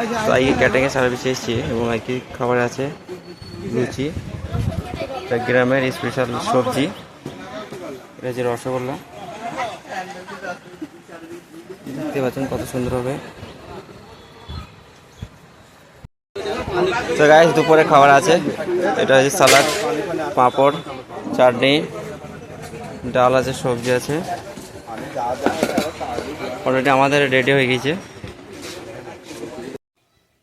তো আজকে ক্যাটারিংয়ে সার্ভিস এসেছি এবং আজকে খাবার আছে লুচি। গ্রামের স্পেশাল সবজি। এটা হচ্ছে রসগোল্লা। দেখতে পাচ্ছেন কত সুন্দর হবে। তো গাইস দুপুরে খাবার আছে। এটা হচ্ছে সালাদ, পাঁপড়, চাটনি, ডাল আছে, সবজি আছে। অলরেডি আমাদের রেডি হয়ে গেছে।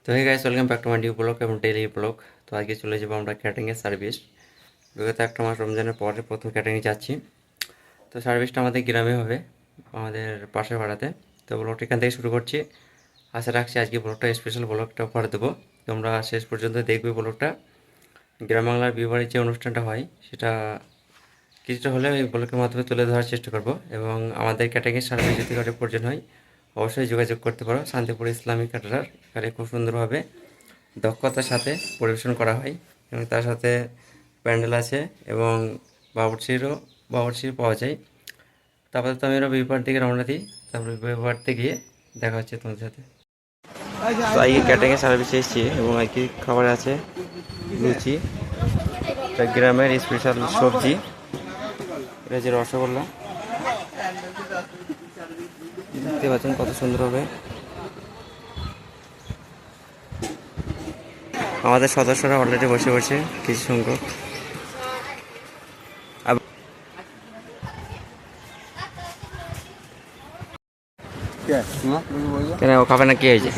তো hey guys, welcome back to my new blog এবং ডেইলি ব্লগ। তো আজকে চলে যাব আমরা ক্যাটারিংয়ের সার্ভিস বিগত একটা মাস রমজানের পরে প্রথম ক্যাটারিং যাচ্ছি। তো সার্ভিসটা আমাদের গ্রামে হবে, আমাদের পাশের পাড়াতে। তো ব্লগটা এখান থেকে শুরু করছি। আশা রাখছি আজকে ব্লগটা স্পেশাল ব্লগটা করে দেবো। তোমরা শেষ পর্যন্ত দেখবে ব্লগটা। গ্রাম বাংলার বিবাহের যে অনুষ্ঠানটা হয়, সেটা কিছুটা হলেও এই ব্লগের মাধ্যমে তুলে ধরার চেষ্টা করব। এবং আমাদের ক্যাটাগরি সার্ভিস যদি কারও প্রয়োজন হয় অবশ্যই যোগাযোগ করতে পারো। শান্তিপুর ইসলামিক ক্যাটারার এখানে খুব সুন্দরভাবে দক্ষতার সাথে পরিবেশন করা হয় এবং তার সাথে প্যান্ডেল আছে এবং বাবুর্চিরও বাবুর্চির পাওয়া যায়। তারপরে তো আমি বিবার দিকে রওনা দিই। তারপরে বিবারতে গিয়ে দেখা হচ্ছে তোমাদের সাথে। তো আজকে ক্যাটারিংয়ে সার্ভিস এসেছি এবং আজকে খাবার আছে লুচি। গ্রামের স্পেশাল সবজি। এটা হচ্ছে রসগোল্লা। দেখতে পাচ্ছেন কত সুন্দর হবে। আমাদের সদস্যরা অলরেডি বসে বসে কিছু সংখ্যক। না কি হয়েছে?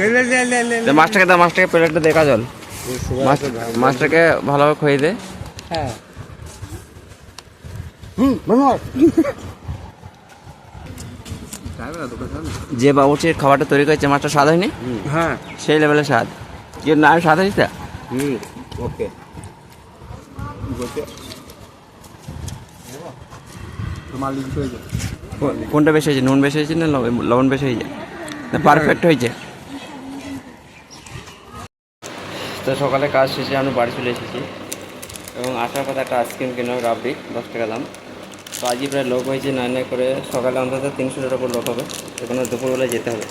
মাছটাকে মাছটাকে প্লেটটা জল। মাছটাকে ভালোভাবে খুঁয়ে দে। হ্যাঁ। যে বাবুর্চির খাবারটা তৈরি করেছে মাছটা স্বাদ হয়নি? হ্যাঁ। সেই লেভেলের স্বাদ। কি না স্বাদ হয়েছে হুম ওকে। কোনটা বেশি হয়েছে নুন বেশি হয়েছে না লবণ বেশি হয়েছে? না পারফেক্ট হয়েছে। তো সকালে কাজ শেষে আমি বাড়ি চলে এসেছি। এবং আসার কথা একটা আইসক্রিম কিনে রাবড়ি দশ টাকা দাম। তো আজই প্রায় লোক হয়েছে নয় নয় করে সকালে অন্তত তিনশোটার ওপর লোক হবে সেখানে দুপুরবেলায় যেতে হবে।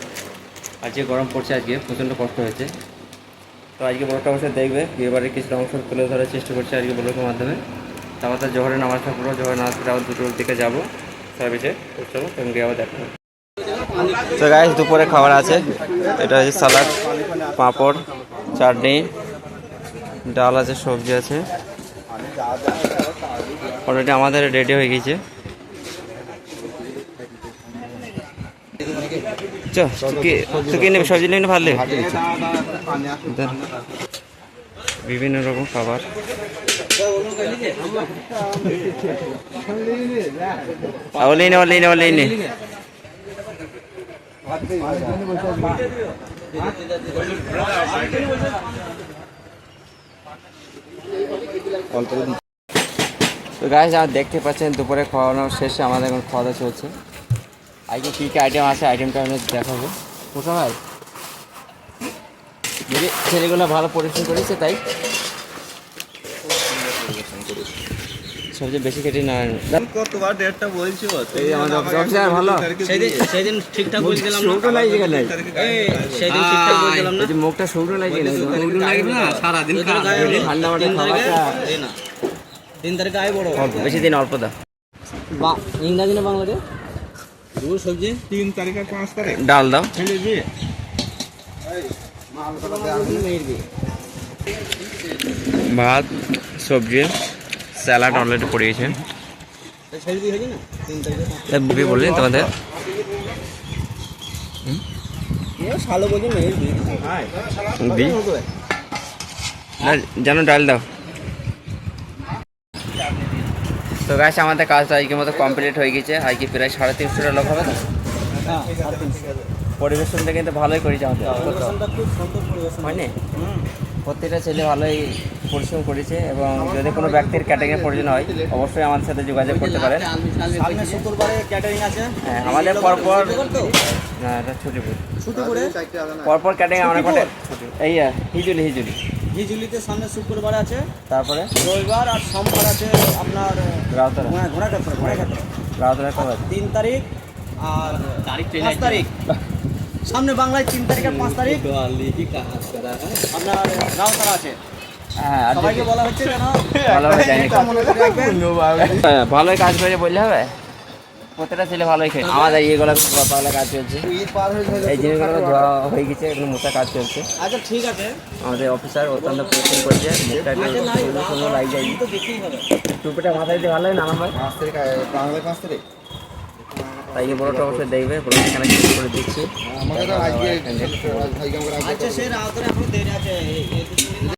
আজকে গরম পড়ছে আজকে প্রচণ্ড কষ্ট হয়েছে। তো আজকে ব্লগটা অবশ্যই দেখবে বিয়েবাড়ির কিছু অংশ তুলে ধরার চেষ্টা করছি আজকে ব্লগের মাধ্যমে। তারপর তার জোহরে নামাজটা পড়ো জোহরে নামাজ পড়ে আবার দুটোর দিকে যাব। সার্ভিসে পৌঁছাবো এবং গিয়ে আবার দেখা হবে। তো গাইস দুপুরে খাবার আছে। এটা হচ্ছে সালাদ পাঁপড় চাটনি ডাল আছে সবজি আছে। অলরেডি আমাদের রেডি হয়ে গেছে। সবজি নেবে ভালো বিভিন্ন রকম খাবার। ওলি নে ওলি নে ওলি নে। তো গাছ যা দেখতে পাচ্ছেন দুপুরে খাওয়ানো শেষে আমাদের এখন খাওয়া দাওয়া চলছে। আজকে কী কী আইটেম আছে আইটেমটা আমি দেখাবো। কোথা ভাই যদি ছেলেগুলো ভালো পরিবেশন করেছে তাই। সবচেয়ে বেশি কেটে না কতবার ডেটটা বলছো এই আমাদের অফিসার ভালো। সেদিন সেদিন ঠিকঠাক বলে দিলাম না। সেদিন ঠিকঠাক বলে দিলাম না। এই মুখটা লাগবে না সারাদিন ঠান্ডা মাঠে খাবারটা এই না। তিন তারিখে আয় বড় বেশি দিন অল্প দা বা ইংরাজি না বাংলা দু সবজি তিন তারিখ আর পাঁচ তারিখ। ডাল দাও। ছেলে ভাত সবজি স্যালাড অলরেডি পড়িয়েছে বুবি বললেন তোমাদের? এ শালো বলছে মেয়ের বিয়ে। দি না জানো ডাল দাও। তো গাছ আমাদের কাজটা আজকের মতো কমপ্লিট হয়ে গেছে। আজকে প্রায় সাড়ে তিনশোটা লোক হবে তো? হ্যাঁ পরিবেশনটা কিন্তু ভালোই করেছে আমাদের। পরিবেশনটা খুব সুন্দর পরিবেশন হয়নি প্রত্যেকটা ছেলে ভালোই পরিশ্রম করেছে এবং যদি কোনো ব্যক্তির ক্যাটাগরি প্রয়োজন হয় অবশ্যই আমাদের সাথে যোগাযোগ করতে পারেন। সামনে শুক্রবারে ক্যাটারিং আছে। হ্যাঁ আমাদের পরপর এটা ছুটি পরপর ক্যাটারিং আমরা এই হিজুলি হিজুলি। হিজুলিতে সামনে শুক্রবার আছে। তারপরে? রবিবার আর সোমবার আছে আপনার রাউতারা হ্যাঁ রাউতারা কবে তিন তারিখ আর তারিখ পাঁচ তারিখ। সামনে বাংলায় তিন তারিখ আর পাঁচ তারিখ। আপনার রাউতারা আছে। হ্যাঁ আর সবাইকে বলা হচ্ছে কেন মনে রাখবেন। হ্যাঁ, ভালোই কাজ করে বললে হবে। প্রত্যেকটা ছেলে ভালোই খেয়ে আমাদের ইয়েগুলো ভালো কাজ চলছে। হয়ে এই জিনিসগুলো ধোয়া হয়ে গেছে এখন মোটা কাজ চলছে। আচ্ছা ঠিক আছে। আমাদের অফিসার অত্যন্ত পরিশ্রম করছে মুখটা সুন্দর সুন্দর লাগে যায় তো দেখতেই হবে। টুপিটা মাথায় দিতে ভালো লাগে না আমার? পাঁচ তারিখ বাংলায় পাঁচ তারিখ? তাই এই বড়টা অবশ্যই দেখবে বড় এখানে করে দিচ্ছি। আমাকে তো আজকে আচ্ছা সে রাউতারা এখন দেরি আছে